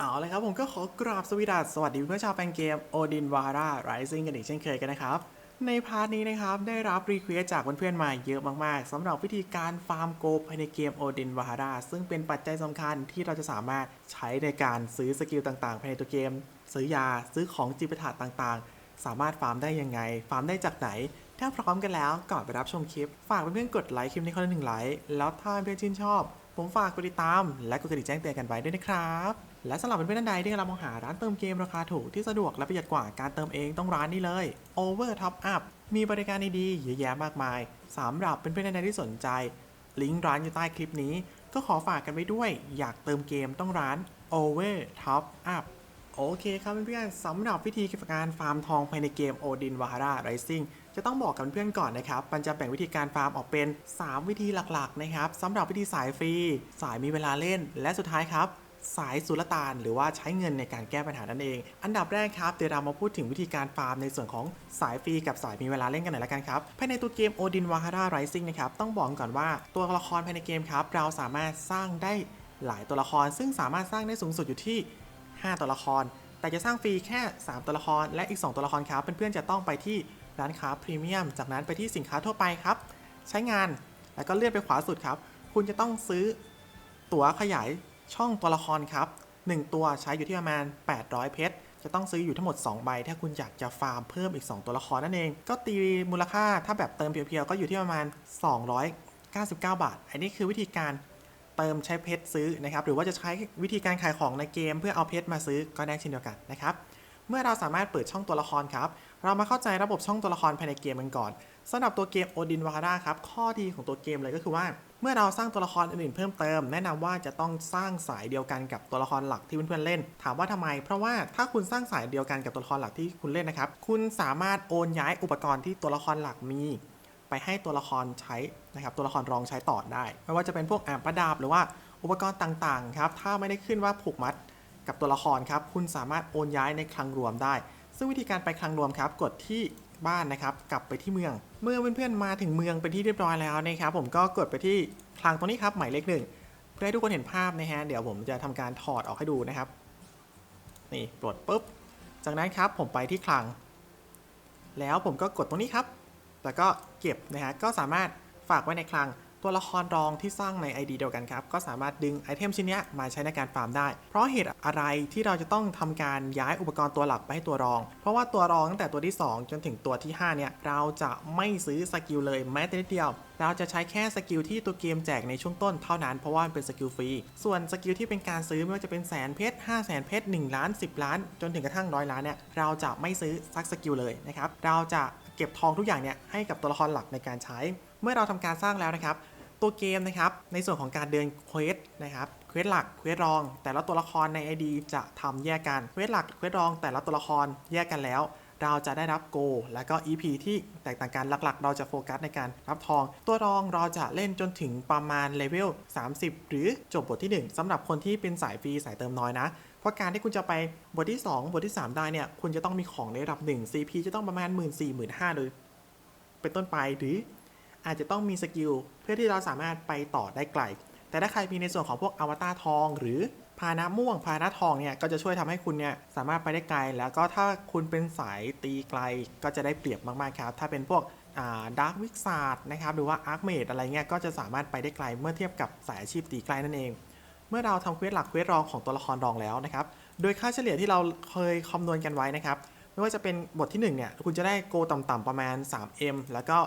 เอาเลยครับผมก็ขอกราบสวสดัสสวัสดีเพื่อนชาวแฟนเกมโอดินวาร่าไรซิ่งกันอีกเช่นเคยกันนะครับ ในพาร์ทนี้นะครับ ได้รับรีเควสจากเพื่อนๆมาเยอะมากๆสำหรับวิธีการฟาร์มโกภายในเกมโอดินวาร่าซึ่งเป็นปัจจัยสำคัญที่เราจะสามารถใช้ในการซื้อสกิลต่างๆ ภายในตัวเกม ซื้อยาซื้อของจิปถะต่างๆ สามารถฟาร์มได้ยังไง ฟาร์มได้จากไหน ถ้าพร้อมกันแล้วก่อนไปรับชมคลิป ฝากเพื่อนๆกดไลค์คลิปนี้คนละหนึ่งไลค์แล้วถ้าเพื่อนชื่นชอบ ผมฝากกดติดตาม และกดกระดิ่งแจ้งเตือนกันไว้ด้วยนะครับ และสำหรับเพื่อนๆท่านใดที่กำลังมองหาร้านเติมเกมราคาถูกที่สะดวกและประหยัดกว่าการเติมเองต้องร้านนี้เลย Over Top Up มีบริการดีๆเยอะแยะมากมายสำหรับเพื่อนๆท่านใดที่สนใจ ลิงก์ร้านอยู่ใต้คลิปนี้ ก็ขอฝากกันไว้ด้วย อยากเติมเกมต้องร้าน Over Top Up โอเคครับเพื่อนๆสำหรับวิธีการฟาร์มทองภายในเกม Odin v a r a Rising จะต้องบอกกับเพื่อนก่อนนะครับ มันจะแบ่งวิธีการฟาร์มออกเป็น 3 วิธีหลักๆนะครับสำหรับวิธีสายฟรี สายมีเวลาเล่น และสุดท้ายครับ สายสุลต่านหรือว่าใช้เงินในการแก้ปัญหานั่นเอง อันดับแรกครับเดี๋ยวเรามาพูดถึงวิธีการฟาร์มในส่วนของสายฟรีกับสายมีเวลาเล่นกันหน่อยละกันครับ ภายในตัวเกม Odin v a r a Rising นะครับต้องบอกก่อนว่าตัวละครภายในเกมครับเราสามารถสร้างได้หลายตัวละคร ซึ่งสามารถสร้างได้สูงสุดอยู่ที่ 5 ตัวละคร แต่จะสร้างฟรีแค่ 3 ตัวละคร และอีก 2 ตัวละครครับเพื่อนๆจะต้องไปที่ร้านค้าพรีเมียมจากนั้นไปที่สินค้าทั่วไปครับใช้งานแล้วก็เลื่อนไปขวาสุดครับ คุณจะต้องซื้อตั๋วขยาย ช่องตัวละครครับ 1 ตัวใช้อยู่ที่ประมาณ 800 เพชร จะต้องซื้ออยู่ทั้งหมด 2 ใบ ถ้าคุณอยากจะฟาร์มเพิ่มอีก 2 ตัวละครนั่นเอง ก็ตีมูลค่าถ้าแบบเติมเพียวๆ ก็อยู่ที่ประมาณ 299 บาท อันนี้คือวิธีการเติมใช้เพชรซื้อนะครับ หรือว่าจะใช้วิธีการขายของในเกม เพื่อเอาเพชรมาซื้อก็ได้เช่นเดียวกันนะครับ เมื่อเราสามารถเปิดช่องตัวละครครับ เรามาเข้าใจระบบช่องตัวละครภายในเกมกันก่อน สำหรับตัวเกม Odin v a r a ครับ ข้อดีของตัวเกมเลยก็คือว่า เมื่อเราสร้างตัวละครอื่นๆเพิ่มเติม แนะนำว่าจะต้องสร้างสายเดียวกันกับตัวละครหลักที่เพื่อนๆเล่น ถามว่าทำไม เพราะว่าถ้าคุณสร้างสายเดียวกันกับตัวละครหลักที่คุณเล่นนะครับ คุณสามารถโอนย้ายอุปกรณ์ที่ตัวละครหลักมี ไปให้ตัวละครใช้นะครับ ตัวละครรองใช้ต่อได้ ไม่ว่าจะเป็นพวกอ่างประดับหรือว่าอุปกรณ์ต่างๆครับ ถ้าไม่ได้ขึ้นว่าผูกมัดกับตัวละครครับ คุณสามารถโอนย้ายในคลังรวมได้ ซึ่งวิธีการไปคลังรวมครับ กดที่ บ้านนะครับกลับไปที่เมือง เมื่อเพื่อนๆมาถึงเมืองเป็นที่เรียบร้อยแล้วนะครับผมก็กดไปที่คลังตรงนี้ครับหมายเลขหนึ่งเพื่อให้ทุกคนเห็นภาพนะฮะเดี๋ยวผมจะทำการถอดออกให้ดูนะครับนี่ปลดปุ๊บ จากนั้นครับผมไปที่คลัง แล้วผมก็กดตรงนี้ครับ แล้วก็เก็บนะฮะก็สามารถฝากไว้ในคลัง ตัวละครรองที่สร้างใน ID เดียวกันครับ ก็สามารถดึงไอเทมชิ้นนี้มาใช้ในการฟาร์มได้ เพราะเหตุอะไรที่เราจะต้องทำการย้ายอุปกรณ์ตัวหลักไปให้ตัวรอง เพราะว่าตัวรองตั้งแต่ตัวที่ 2 จนถึงตัวที่ 5 เนี่ย เราจะไม่ซื้อสกิลเลยแม้แต่นิดเดียว เราจะใช้แค่สกิลที่ตัวเกมแจกในช่วงต้นเท่านั้น เพราะว่ามันเป็นสกิลฟรี ส่วนสกิลที่เป็นการซื้อไม่ว่าจะเป็นแสนเพชรห้าแสนเพชร1ล้าน10ล้าน จนถึงกระทั่งร้อยล้านเนี่ย เราจะไม่ซื้อสักสกิลเลยนะครับ เราจะเก็บทองทุกอย่างเนี่ยให้กับตัวละครหลักในการใช้ เมื่อเราทำการสร้างแล้วนะครับ ตัวเกมนะครับ ในส่วนของการเดินเควสนะครับ เควสหลัก เควสรอง แต่ละตัวละครใน ID จะทำแยกกัน เควสหลัก เควสรอง แต่ละตัวละครแยกกันแล้ว เราจะได้รับโก และก็ EP ที่แตกต่างกัน หลักๆ เราจะโฟกัสในการรับทอง ตัวรองเราจะเล่นจนถึงประมาณเลเวล 30 หรือจบบทที่ 1สำหรับคนที่เป็นสายฟรีสายเติมน้อยนะเพราะการที่คุณจะไปบทที่ 2 บทที่ 3 ได้เนี่ย คุณจะต้องมีของในระดับ 1 CP จะต้องประมาณ 1 4 0 0 0 1 5 0 0โดยเป็นต้นไปหรืออาจจะต้องมีสกิล พื่อที่เราสามารถไปต่อได้ไกล แต่ถ้าใครมีในส่วนของพวกอวตารทอง หรือพานะม่วงพานะทองเนี่ยก็จะช่วยทำให้คุณเนี่ยสามารถไปได้ไกล แล้วก็ถ้าคุณเป็นสายตีไกลก็จะได้เปรียบมากๆครับถ้าเป็นพวกดาร์กวิกซาร์ดนะครับหรือว่าอาร์คเมดอะไรเงี้ยก็จะสามารถไปได้ไกลเมื่อเทียบกับสายอาชีพตีไกลนั่นเอง เมื่อเราทำเควสหลักเควสรองของตัวละครรองแล้วนะครับโดยค่าเฉลี่ยที่เราเคยคำนวณกันไว้นะครับไม่ว่าจะเป็นบทที่1เนี่ยคุณจะได้โกต่ำๆประมาณ 3M แล้วก็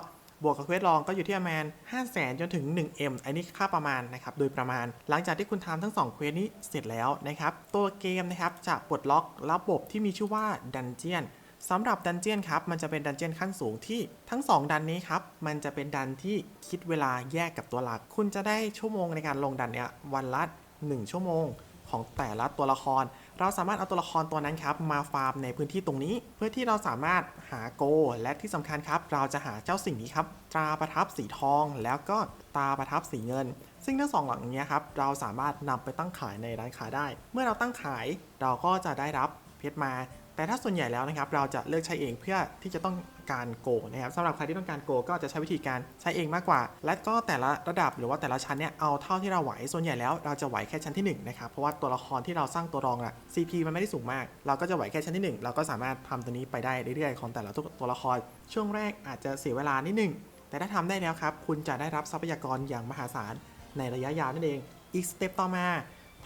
บวกกับเควสรองก็อยู่ที่ประมาณ 5 0 0 0 0 0 จนถึง 1M อันนี้ค่าประมาณนะครับโดยประมาณ หลังจากที่คุณทำทั้ง 2 เควสนี้เสร็จแล้วนะครับ ตัวเกมนะครับจะปลดล็อกระบบที่มีชื่อว่าดันเจียนสำหรับดันเจียนครับ มันจะเป็นดันเจียนขั้นสูงที่ทั้ง 2 ดันนี้ครับ มันจะเป็นดันที่คิดเวลาแยกกับตัวหลัก คุณจะได้ชั่วโมงในการลงดันเนี้ยวันละ 1 ชั่วโมงของแต่ละตัวละคร เราสามารถเอาตัวละครตัวนั้นครับมาฟาร์มในพื้นที่ตรงนี้ เพื่อที่เราสามารถหาโก และที่สำคัญครับ เราจะหาเจ้าสิ่งนี้ครับตราประทับสีทอง แล้วก็ตราประทับสีเงิน ซึ่งทั้งสองหลังนี้ครับเราสามารถนำไปตั้งขายในร้านค้าได้ เมื่อเราตั้งขายเราก็จะได้รับเพชรมา แต่ถ้าส่วนใหญ่แล้วนะครับเราจะเลือกใช้เองเพื่อที่จะต้องการโกนะครับสำหรับใครที่ต้องการโกก็จะใช้วิธีการใช้เองมากกว่า และก็แต่ละระดับหรือว่าแต่ละชั้นเนี่ยเอาเท่าที่เราไหวส่วนใหญ่แล้วเราจะไหวแค่ชั้นที่1นะครับเพราะว่าตัวละครที่เราสร้างตัวรองอะ CP มันไม่ได้สูงมาก เราก็จะไหวแค่ชั้นที่ 1 เราก็สามารถทำตัวนี้ไปได้เรื่อยๆของแต่ละตัวละคร ช่วงแรกอาจจะเสียเวลานิดนึงแต่ถ้าทำได้แล้วครับคุณจะได้รับทรัพยากรอย่างมหาศาลในระยะยาวนั่นเองอีกสเต็ปต่อมา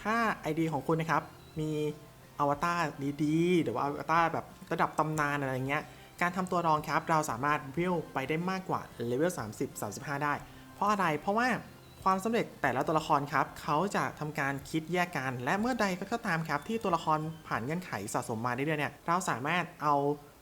ถ้า ID ของคุณนะครับมี อวตารดีๆ หรือว่าอวตารแบบระดับตำนานอะไรเงี้ย การทำตัวรองครับเราสามารถวิวไปได้มากกว่าเลเวล30 35 ได้ เพราะอะไร เพราะว่าความสำเร็จแต่ละตัวละครครับเขาจะทำการคิดแยกกัน และเมื่อใดก็ตามครับ ที่ตัวละครผ่านเงื่อนไขสะสมมาเรื่อยๆเนี่ยเราสามารถเอา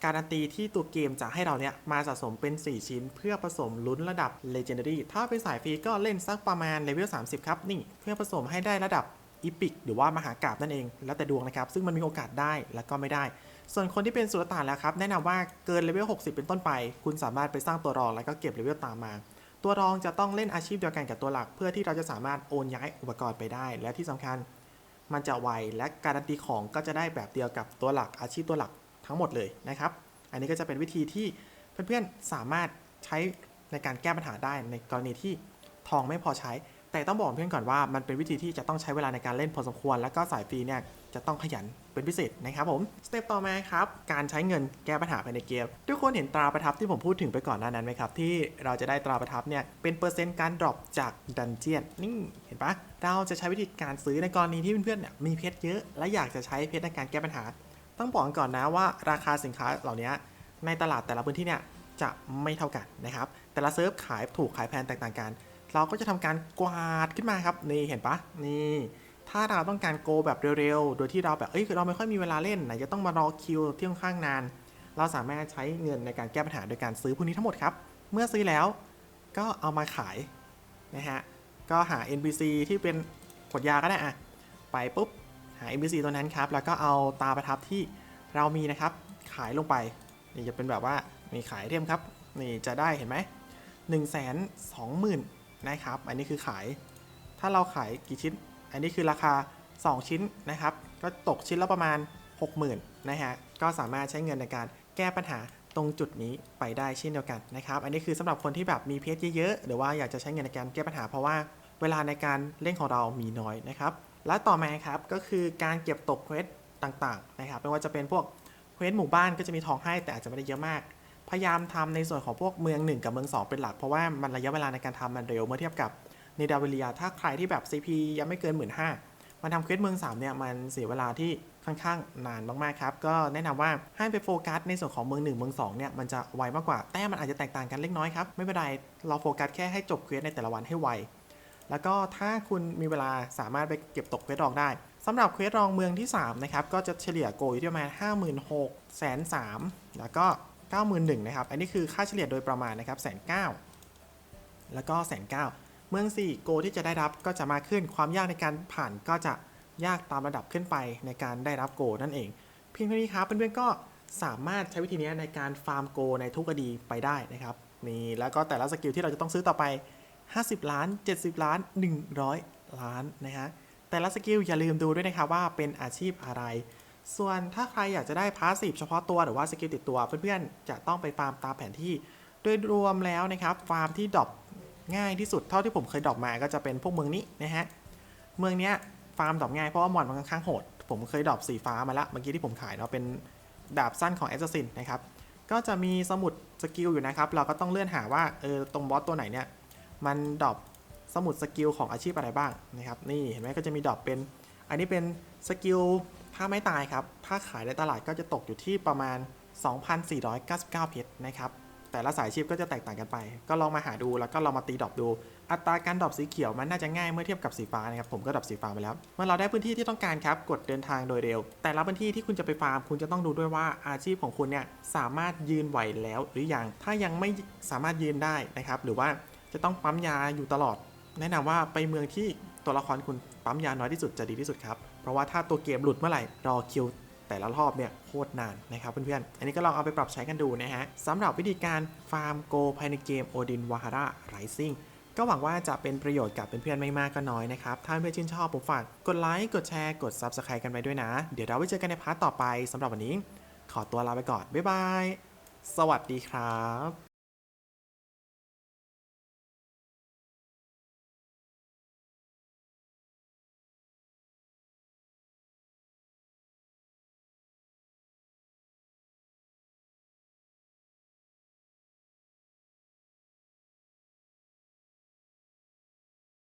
การันตีที่ตัวเกมจะให้เราเนี่ยมาสะสมเป็น 4 ชิ้น เพื่อผสมลุ้นระดับ Legendary ถ้าเป็นสายฟรีก็เล่นสักประมาณเลเวล30 ครับ นี่ เพื่อผสมให้ได้ระดับ อีพิกหรือว่ามหากราบนั่นเอง แล้วแต่ดวงนะครับ ซึ่งมันมีโอกาสได้และก็ไม่ได้ ส่วนคนที่เป็นสุลต่านแล้วครับ แนะนำว่าเกินเลเวล 60 เป็นต้นไป คุณสามารถไปสร้างตัวรองแล้วก็เก็บเลเวลตามมา ตัวรองจะต้องเล่นอาชีพเดียวกันกับตัวหลัก เพื่อที่เราจะสามารถโอนย้ายอุปกรณ์ไปได้ และที่สำคัญ มันจะไวและการันตีของก็จะได้แบบเดียวกับตัวหลักอาชีพตัวหลักทั้งหมดเลยนะครับ อันนี้ก็จะเป็นวิธีที่เพื่อนๆสามารถใช้ในการแก้ปัญหาได้ในกรณีที่ทองไม่พอใช้ แต่ต้องบอกเพื่อนก่อนว่ามันเป็นวิธีที่จะต้องใช้เวลาในการเล่นพอสมควร แล้วก็สายฟรีเนี่ยจะต้องขยันเป็นพิเศษนะครับผมสเต็ปต่อมาครับการใช้เงินแก้ปัญหาภายในเกม ทุกคนเห็นตราประทับที่ผมพูดถึงไปก่อนหน้านั้นไหมครับ ที่เราจะได้ตราประทับเนี่ยเป็นเปอร์เซ็นต์การดรอปจากดันเจียนนี่เห็นปะเราจะใช้วิธีการซื้อในกรณีที่เพื่อนๆเนี่ยมีเพชรเยอะและอยากจะใช้เพชรในการแก้ปัญหา ต้องบอกก่อนนะว่าราคาสินค้าเหล่านี้ในตลาดแต่ละพื้นที่เนี่ยจะไม่เท่ากันนะครับแต่ละเซิร์ฟขายถูกขายแพงแตกต่างกัน เราก็จะทำการกวาดขึ้นมาครับ นี่เห็นปะนี่ ถ้าเราต้องการโกแบบเร็วๆ โดยที่เราแบบเอ้ยเราไม่ค่อยมีเวลาเล่นไหนจะต้องมารอคิวที่ค่อนข้างนาน เราสามารถใช้เงินในการแก้ปัญหาโดยการซื้อพวกนี้ทั้งหมดครับ เมื่อซื้อแล้วก็เอามาขายนะฮะ ก็หา NPC ที่เป็นขวดยาก็ได้อะไปปุ๊บหา NPC ตัวนั้นครับ แล้วก็เอาตาประทับที่เรามีนะครับ ขายลงไป นี่จะเป็นแบบว่ามีขายเทมครับ นี่จะได้เห็นไหมหนึ่งแสนสองหมื่น นะครับ อันนี้คือขาย ถ้าเราขายกี่ชิ้น อันนี้คือราคา 2 ชิ้นนะครับ ก็ตกชิ้นละประมาณ 60,000นะฮะ ก็สามารถใช้เงินในการแก้ปัญหาตรงจุดนี้ไปได้เช่นเดียวกันนะครับ อันนี้คือสำหรับคนที่แบบมีเพชรเยอะๆ หรือว่าอยากจะใช้เงินในการแก้ปัญหาเพราะว่าเวลาในการเล่นของเรามีน้อยนะครับ และต่อมาครับก็คือการเก็บตกเควสต่างๆนะครับ ไม่ว่าจะเป็นพวกเควสหมู่บ้านก็จะมีทองให้แต่อาจจะไม่ได้เยอะมาก พยายามทำในส่วนของพวกเมือง 1 กับเมือง 2 เป็นหลัก เพราะว่ามันระยะเวลาในการทำมันเร็วเมื่อเทียบกับในดาวิเลียถ้าใครที่แบบ CP ยังไม่เกิน 1 5ื่นมันทำเควสเมือง 3 เนี่ย มันเสียเวลาที่ค่อนข้างนานมากๆครับ ก็แนะนำว่าให้ไปโฟกัสในส่วนของเมือง 1 เมือง 2 เนี่ย มันจะไวมากกว่า แต่มันอาจจะแตกต่างกันเล็กน้อยครับ ไม่เป็นไรเราโฟกัสแค่ให้จบเควสในแต่ละวันให้ไว แล้วก็ถ้าคุณมีเวลาสามารถไปเก็บตกเควสรองได้สำหรับเควสรองเมืองที่3นะครับก็จะเฉลี่ยโกอยู่ที่ประมาณ 5 6 0 0 0แสนสามแล้วก็ 91,000นะครับ อันนี้คือค่าเฉลี่ยโดยประมาณนะครับแสนเก้าแล้วก็แสนเก้าเมือง 4 โกที่จะได้รับก็จะมากขึ้นความยากในการผ่านก็จะยากตามระดับขึ้นไปในการได้รับโกนั่นเอง เพียงเท่านี้ครับเพื่อนๆก็สามารถใช้วิธีนี้ในการฟาร์มโกในทุกคดีไปได้นะครับนี่แล้วก็แต่ละสกิลที่เราจะต้องซื้อต่อไป 50 ล้าน 70 ล้าน 100 ล้านนะฮะแต่ละสกิลอย่าลืมดูด้วยนะครับว่าเป็นอาชีพอะไร ส่วนถ้าใครอยากจะได้พาสซีฟเฉพาะตัวหรือว่าสกิลติดตัวเพื่อนๆ จะต้องไปฟาร์มตามแผนที่โดยรวมแล้วนะครับฟาร์มที่ดรอปง่ายที่สุดเท่าที่ผมเคยดรอปมาก็จะเป็นพวกเมืองนี้นะฮะเมืองเนี้ยฟาร์มดรอปง่ายเพราะว่ามอนมันค่อนข้างโหด ผมเคยดรอปสีฟ้ามาละเมื่อกี้ที่ผมขายเนาะเป็นดาบสั้นของแอสซัสซินนะครับก็จะมีสมุดสกิลอยู่นะครับเราก็ต้องเลื่อนหาว่าเออตรงบอสตัวไหนเนี่ยมันดรอปสมุดสกิลของอาชีพอะไรบ้างนะครับนี่เห็นไหมก็จะมีดรอปเป็นอันนี้เป็นสกิล ถ้าไม่ตายครับ ถ้าขายในตลาดก็จะตกอยู่ที่ประมาณ 2,499 เพชรนะครับ แต่ละสายชีพก็จะแตกต่างกันไป ก็ลองมาหาดูแล้วก็ลองมาตีดรอปดู อัตราการดรอปสีเขียวมันน่าจะง่ายเมื่อเทียบกับสีฟ้านะครับ ผมก็ดรอปสีฟ้าไปแล้ว เมื่อเราได้พื้นที่ที่ต้องการครับ กดเดินทางโดยเร็ว แต่ละพื้นที่ที่คุณจะไปฟาร์ม คุณจะต้องดูด้วยว่าอาชีพของคุณเนี่ยสามารถยืนไหวแล้วหรือยัง ถ้ายังไม่สามารถยืนได้นะครับ หรือว่าจะต้องปั๊มยาอยู่ตลอด แนะนำว่าไปเมืองที่ตัวละครคุณปั๊มยาน้อยที่สุดจะดีที่สุดครับ เพราะว่าถ้าตัวเกมหลุดเมื่อไหร่รอคิวแต่ละรอบเนี่ยโคตรนานนะครับเพื่อนๆ อันนี้ก็ลองเอาไปปรับใช้กันดูนะฮะสำหรับวิธีการฟาร์มโกภายในเกม Odin w a h a r a Rising ก็หวังว่าจะเป็นประโยชน์กับเพื่อนๆไม่มากก็น้อยนะครับ ถ้าเพื่อนๆชื่นชอบผมฝากกดไลค์ กดแชร์ กด Subscribe กันไปด้วยนะ เดี๋ยวเราไว้เจอกันในพาร์ทต่อไปสำหรับวันนี้ ขอตัวลาไปก่อน บ๊ายบาย สวัสดีครับ